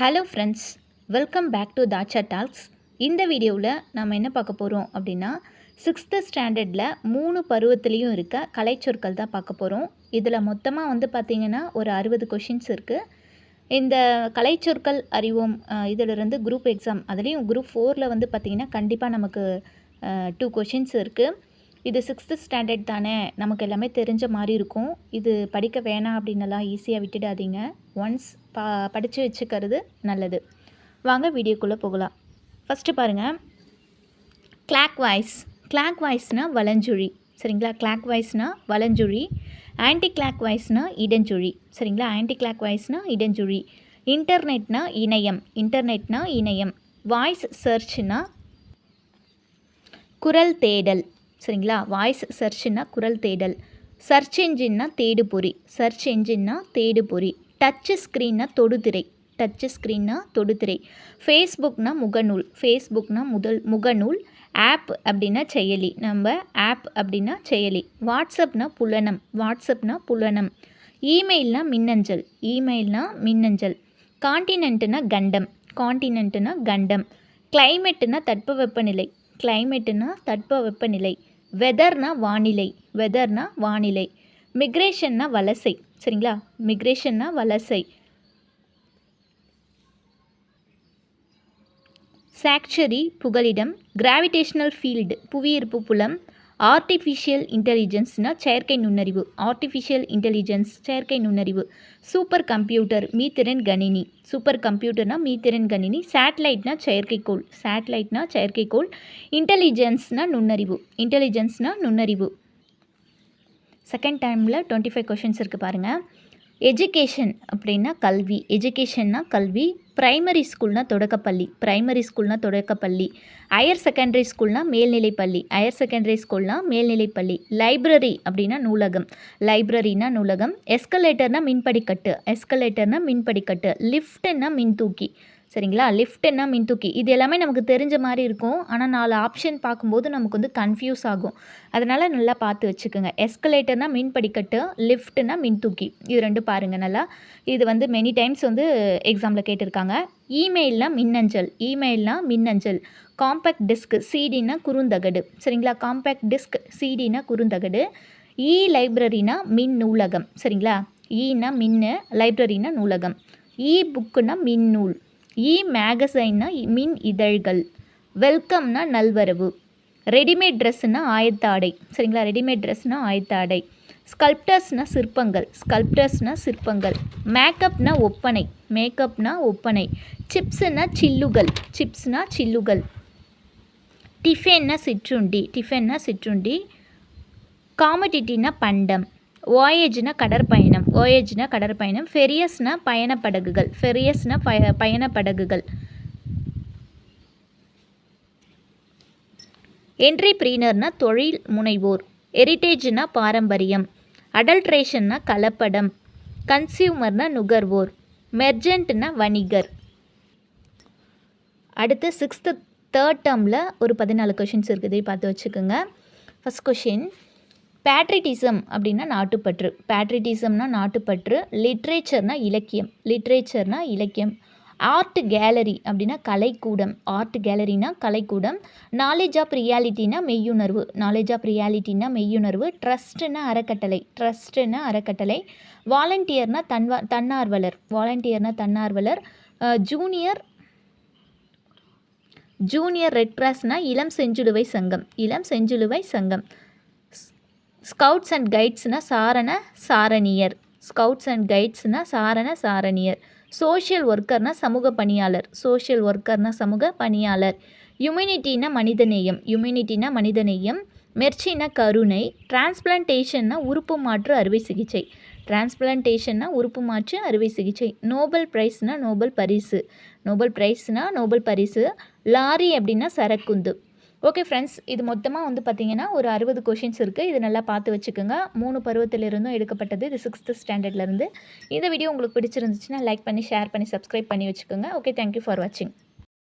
Hello friends welcome back to Thatsa talks இந்த வீடியோவில் நம்ம என்ன பார்க்க போகிறோம் அப்படின்னா சிக்ஸ்த்து ஸ்டாண்டர்டில் மூணு பருவத்துலேயும் இருக்க கலைச்சொற்கள் தான் பார்க்க போகிறோம் இதில் மொத்தமாக வந்து பார்த்திங்கன்னா ஒரு அறுபது கொஷின்ஸ் இருக்குது இந்த கலைச்சொற்கள் அறிவோம் இதிலிருந்து குரூப் எக்ஸாம் அதுலேயும் குரூப் ஃபோரில் வந்து பார்த்திங்கன்னா கண்டிப்பாக நமக்கு டூ கொஷின்ஸ் இருக்குது இது சிக்ஸ்த்து ஸ்டாண்டர்ட் தானே? நமக்கு எல்லாமே தெரிஞ்ச மாதிரி இருக்கும். இது படிக்க வேணாம் அப்படின்னலாம் ஈஸியாக விட்டுடாதீங்க. ஒன்ஸ் பா படித்து வச்சுக்கிறது நல்லது. வாங்க வீடியோக்குள்ளே போகலாம். ஃபஸ்ட்டு பாருங்கள் கிளாக் வாய்ஸ் கிளாக் வாய்ஸ்னால் வலஞ்சுழி. சரிங்களா? கிளாக் வாய்ஸ்னால் வலஞ்சுழி. ஆன்டி கிளாக் வாய்ஸ்னால் இடஞ்சுழி. சரிங்களா? ஆன்டி கிளாக் வாய்ஸ்னால் இடஞ்சுழி. இன்டர்நெட்னா இணையம். இன்டர்நெட்னா இணையம். வாய்ஸ் சர்ச்னா குரல் தேடல். சரிங்களா? வாய்ஸ் சர்ச்னா குரல் தேடல். சர்ச் என்ஜின்னா தேடுபொறி. சர்ச் என்ஜின்னா தேடுபொறி. டச் ஸ்க்ரீன்னா தொடுதிரை. டச்சு ஸ்க்ரீன்னா தொடுதிரை. ஃபேஸ்புக்னா முகநூல். ஃபேஸ்புக்னா முதல் முகநூல். ஆப் அப்படின்னா செயலி. நம்ம ஆப் அப்படின்னா செயலி. வாட்ஸ்அப்னா புலனம். வாட்ஸ்அப்னா புலனம். இமெயில்னா மின்னஞ்சல். இமெயில்னா மின்னஞ்சல். காண்டினென்ட்னா கண்டம். காண்டினென்ட்னா கண்டம். கிளைமேட்டுனா தட்பவெப்பநிலை. கிளைமேட்டுனா தட்பவெப்பநிலை. வெதர்னா வானிலை வெதர்னா வானிலை. மிக்ரேஷன்னா வலசை சரிங்களா? மிக்ரேஷன்னா வலசை. சாக்சரி புகலிடம். கிராவிடேஷனல் ஃபீல்டு புவியீர்ப்பு புலம். ஆர்டிஃபிஷியல் இன்டெலிஜென்ஸ்னால் செயற்கை நுண்ணறிவு. ஆர்டிஃபிஷியல் இன்டெலிஜென்ஸ் செயற்கை நுண்ணறிவு. சூப்பர் கம்ப்யூட்டர் மீத்திறன் கணினி. சூப்பர் கம்ப்யூட்டர்னால் மீத்திறன் கணினி. சேட்டலைட்னா செயற்கைக்கோள். சேட்டலைட்னா செயற்கைக்கோள். இன்டெலிஜென்ஸ்னா நுண்ணறிவு. இன்டெலிஜென்ஸ்னால் நுண்ணறிவு. செகண்ட் டைமில் டுவெண்ட்டி ஃபைவ் கொஷின்ஸ் இருக்குது பாருங்கள் எஜுகேஷன் அப்படின்னா கல்வி. எஜுகேஷன்னா கல்வி. பிரைமரி ஸ்கூல்னால் தொடக்கப்பள்ளி பிரைமரி ஸ்கூல்னா தொடக்கப்பள்ளி ஹையர் செகண்டரி ஸ்கூல்னா மேல்நிலைப்பள்ளி ஹையர் செகண்டரி ஸ்கூல்னால் மேல்நிலைப்பள்ளி லைப்ரரி அப்படின்னா நூலகம் லைப்ரரினா நூலகம் எஸ்கலேட்டர்னால் மின்படிக்கட்டு எஸ்கலேட்டர்னால் மின்படிக்கட்டு லிஃப்ட்னா மின்தூக்கி சரிங்களா? லிஃப்ட்னா மின்தூக்கி இது எல்லாமே நமக்கு தெரிஞ்ச மாதிரி இருக்கும். ஆனால் நாலு ஆப்ஷன் பார்க்கும்போது நமக்கு வந்து கன்ஃபியூஸ் ஆகும். அதனால் நல்லா பார்த்து வச்சுக்கோங்க. எஸ்கலேட்டர்னா மின் படிக்கட்டு லிஃப்ட்னா மின்தூக்கி இது ரெண்டு பாருங்கள் நல்லா. இது வந்து மெனி டைம்ஸ் வந்து எக்ஸாமில் கேட்டிருக்காங்க. இமெயில்னா மின்னஞ்சல். இமெயில்னா மின்னஞ்சல். காம்பேக்ட் டிஸ்க் சிடினா குறுந்தகடு. சரிங்களா? காம்பேக்ட் டிஸ்க் சிடினா குறுந்தகடு. இ லைப்ரரினா மின் நூலகம். சரிங்களா? E ஈனா மின்னு லைப்ரரினா நூலகம். இ புக்குனா மின் நூல். இ மேகசைன்னா மின் இதழ்கள். வெல்கம்னா நல்வரவு. ரெடிமேட் ட்ரெஸ்ஸுனா ஆயத்தாடை. சரிங்களா? ரெடிமேட் ட்ரெஸ்னா ஆயத்தாடை. ஸ்கல்ப்டர்ஸ்னா சிற்பங்கள். ஸ்கல்ப்டர்ஸ்னா சிற்பங்கள். மேக்கப்னா ஒப்பனை. மேக்கப்னா ஒப்பனை. சிப்ஸுனா சில்லுகள். சிப்ஸ்னா சில்லுகள். டிஃபன்னா சிற்றுண்டி. டிஃபன்னா சிற்றுண்டி. காமடிட்டினா பண்டம். ஓயேஜ்னா கடற்பயணம். ஓயேஜ்னா கடற்பயணம். ஃபெரியஸ்னா பயணப்படகுகள். ஃபெரியஸ்னா பய பயணப்படகுகள். என்ட்ரிப்ரீனர்னா தொழில் முனைவோர். ஹெரிட்டேஜ்னா பாரம்பரியம். அடல்ட்ரேஷன்னா கலப்படம். கன்சியூமர்னா நுகர்வோர். மெர்ஜென்ட்னா வணிகர். அடுத்து சிக்ஸ்த்து தேர்ட் டேர்மில் ஒரு பதினாலு கொஷின்ஸ் இருக்குது. பார்த்து வச்சுக்கோங்க. ஃபஸ்ட் கொஷின் பேட்ரிட்டிசம் அப்படின்னா நாட்டுப்பற்று. பேட்ரிட்டிசம்னா நாட்டுப்பற்று லிட்ரேச்சர்னா இலக்கியம். லிட்ரேச்சர்னா இலக்கியம். ஆர்ட் கேலரி அப்படின்னா கலைக்கூடம். ஆர்ட் கேலரினா கலைக்கூடம். நாலேஜ் ஆஃப் ரியாலிட்டினா மெய்யுணர்வு. நாலேஜ் ஆஃப் ரியாலிட்டினா மெய்யுணர்வு. ட்ரஸ்ட்னா அறக்கட்டளை. ட்ரஸ்ட்டுன்னா அறக்கட்டளை. வாலண்டியர்னா தன்வா தன்னார்வலர். வாலண்டியர்னா தன்னார்வலர். ஜூனியர் ஜூனியர் ரெட் கிராஸ்னால் இளம் செஞ்சிலுவை சங்கம். இளம் செஞ்சிலுவை சங்கம். ஸ்கவுட்ஸ் அண்ட் கைட்ஸ்னால் சாரண சாரணியர். ஸ்கவுட்ஸ் அண்ட் கைட்ஸ்னால் சாரண சாரணியர். சோஷியல் ஒர்க்கர்னால் சமூக பணியாளர். சோஷியல் ஒர்க்கர்னால் சமூக பணியாளர். யுமினிட்டினா மனிதநேயம். யுமினிட்டினா மனிதநேயம். மெர்ச்சினா கருணை. டிரான்ஸ்பிளான்டேஷன்னா உறுப்பு மாற்று அறுவை சிகிச்சை. டிரான்ஸ்பிளான்டேஷன்னா உறுப்பு மாற்று அறுவை சிகிச்சை. நோபல் ப்ரைஸ்னால் நோபல் பரிசு. நோபல் ப்ரைஸ்னால் நோபல் பரிசு. லாரி அப்படின்னா சரக்குந்து. ஓகே ஃப்ரெண்ட்ஸ் இது மொத்தமாக வந்து பார்த்தீங்கன்னா ஒரு அறுபது கொஷின்ஸ் இருக்குது இது நல்லா பார்த்து வச்சுக்கோங்க. மூணு பருவத்திலிருந்தும் எடுக்கப்பட்டது இது சிக்ஸ்த்து ஸ்டாண்டர்ட்லேருந்து இந்த வீடியோ உங்களுக்கு பிடிச்சிருந்துச்சுன்னா லைக் பண்ணி ஷேர் பண்ணி சப்ஸ்கிரைப் பண்ணி வச்சுக்கோங்க. ஓகே தேங்க்யூ ஃபார் வாட்சிங்